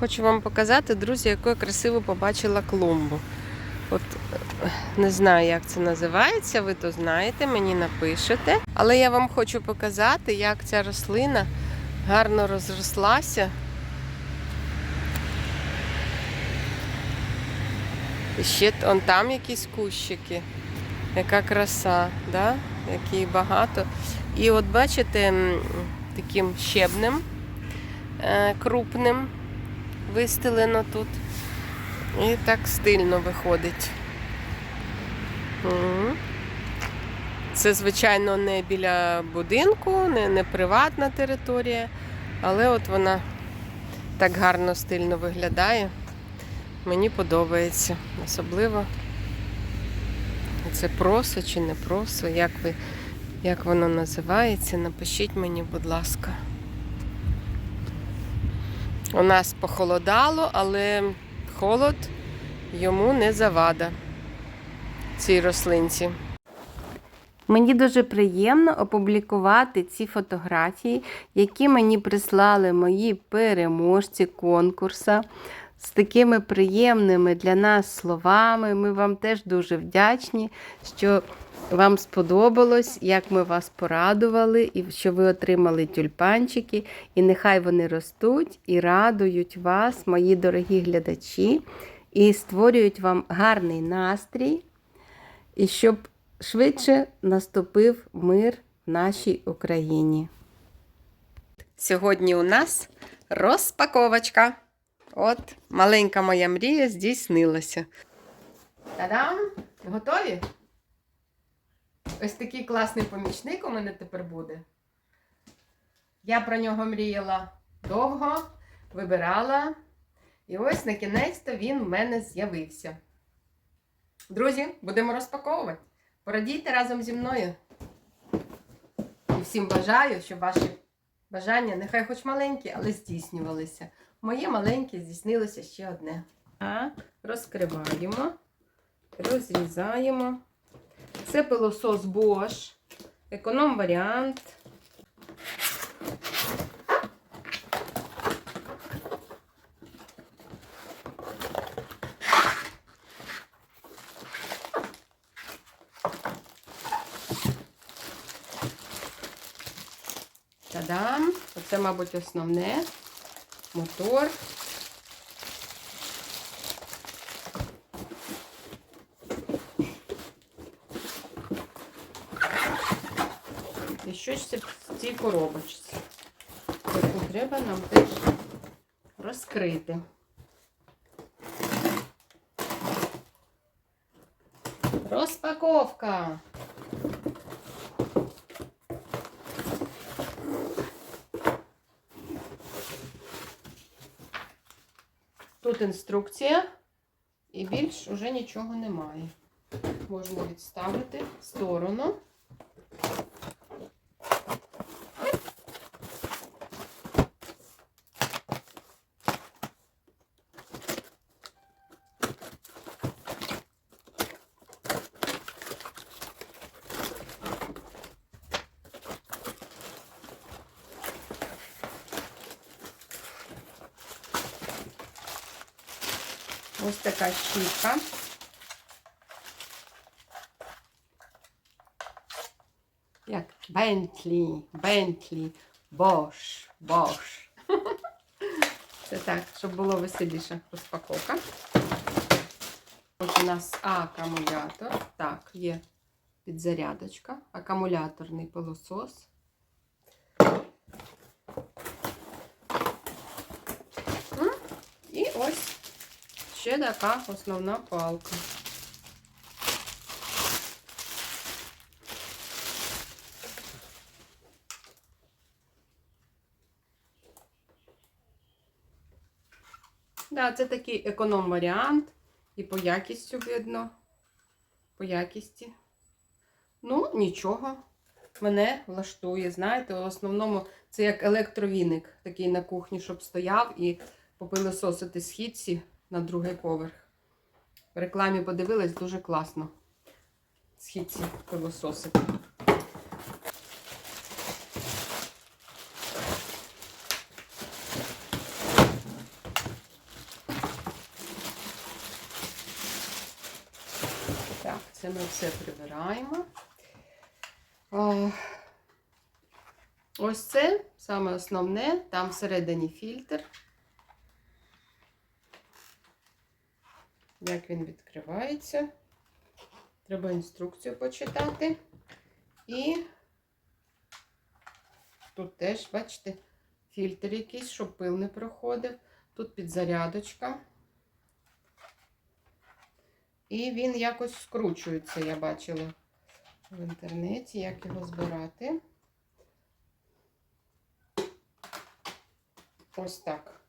Хочу вам показати, друзі, яку я красиво побачила клумбу. От е, не знаю, як це називається, ви то знаєте, мені напишете. Але я вам хочу показати, як ця рослина гарно розрослася. І ще он там якісь кущики. Яка краса, да? які багато. І от бачите, таким щебнем е, крупним вистелено тут. І так стильно виходить. Це, звичайно, не біля будинку, не, не приватна територія, але от вона так гарно стильно виглядає. Мені подобається. Особливо це просо чи не просо, як, ви, як воно називається, напишіть мені, будь ласка. У нас похолодало, але холод йому не завада цій рослинці. Мені дуже приємно опублікувати ці фотографії, які мені прислали мої переможці конкурсу з такими приємними для нас словами. Ми вам теж дуже вдячні, що вам сподобалось, як ми вас порадували, і що ви отримали тюльпанчики. І нехай вони ростуть і радують вас, мої дорогі глядачі, і створюють вам гарний настрій, і щоб швидше наступив мир в нашій Україні. Сьогодні у нас розпаковочка. От маленька моя мрія здійснилася. Та-дам! Готові? Ось такий класний помічник у мене тепер буде. Я про нього мріяла довго, вибирала. І ось на кінець-то він в мене з'явився. Друзі, будемо розпаковувати. Порадійте разом зі мною. І всім бажаю, щоб ваші бажання, нехай хоч маленькі, але здійснювалися. Моє маленьке здійснилося ще одне. Так, розкриваємо, розрізаємо. Це пилосос Bosch, економ варіант. Та-дам! Оце, мабуть, основне. Мотор. І щось це в цій коробочці. Яку треба нам теж розкрити. Розпаковка. Тут інструкція, і більш уже нічого немає. Можна відставити в сторону. Ось така щітка. Як Бентлі, Бентлі, Бош, Бош. Це так, щоб було веселіше розпаковка. Ось у нас акумулятор. Так, є підзарядочка, акумуляторний пилосос. М, І ось ще така основна палка. Да, це такий економ-варіант. І по якістю видно. По якісті. Ну, нічого. Мене влаштує. Знаєте, в основному це як електровіник, такий на кухні, щоб стояв і попилососити східці на другий поверх. В рекламі подивилась дуже класно. Східці пилососики. Так, це ми все прибираємо. О, ось це саме основне, там всередині фільтр. Як він відкривається. Треба інструкцію почитати. І тут теж, бачите, фільтр якийсь, щоб пил не проходив. Тут підзарядочка. І він якось скручується, я бачила в інтернеті, як його збирати. Ось так.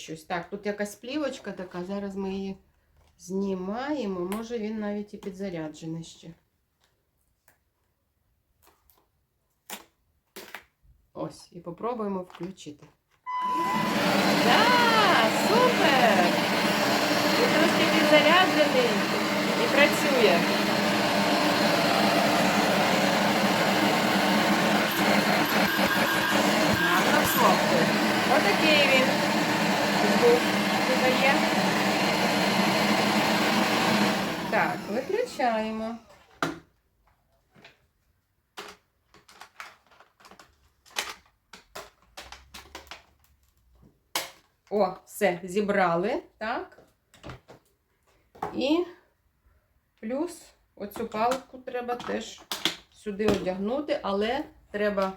Щось так. Тут якась плівочка така, зараз ми її знімаємо. Може він навіть і підзаряджений ще. Ось, і попробуємо включити. Так, супер! Він трошки підзаряджений і працює. Гарно всмоктує. Отакий він звук видає. Так, виключаємо. О, все, зібрали, так. І плюс оцю палку треба теж сюди одягнути, але треба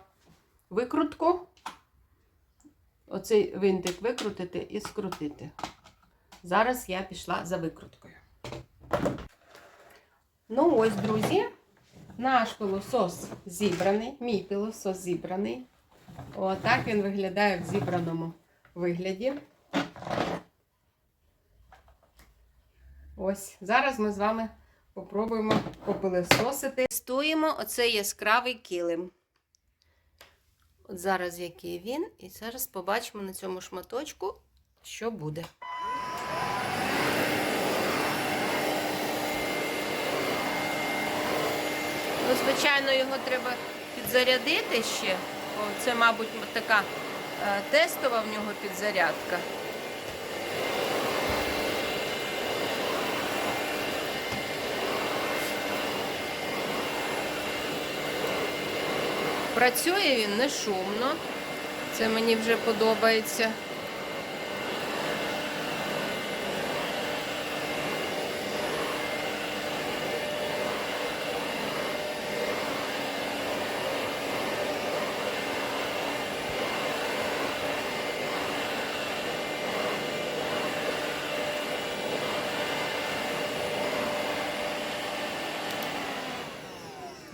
викрутку, оцей винтик викрутити і скрутити. Зараз я пішла за викруткою. Ну ось, друзі, наш пилосос зібраний, мій пилосос зібраний. Отак він виглядає в зібраному вигляді. Ось, зараз ми з вами попробуємо попилисосити. Тестуємо оцей яскравий килим. От зараз який він, і зараз побачимо на цьому шматочку, що буде. Ну, звичайно, його треба підзарядити ще. Це, мабуть, така е, тестова в нього підзарядка. Працює він не шумно. Це мені вже подобається.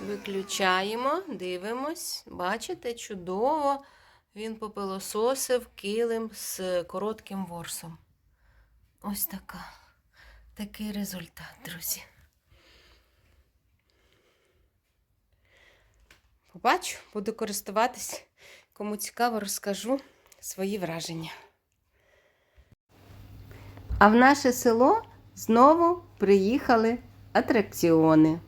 Виключаємо, дивимось. Бачите, чудово він попилососив килим з коротким ворсом. Ось така. Такий результат, друзі. Побачу, буду користуватись. Кому цікаво, розкажу свої враження. А в наше село знову приїхали атракціони.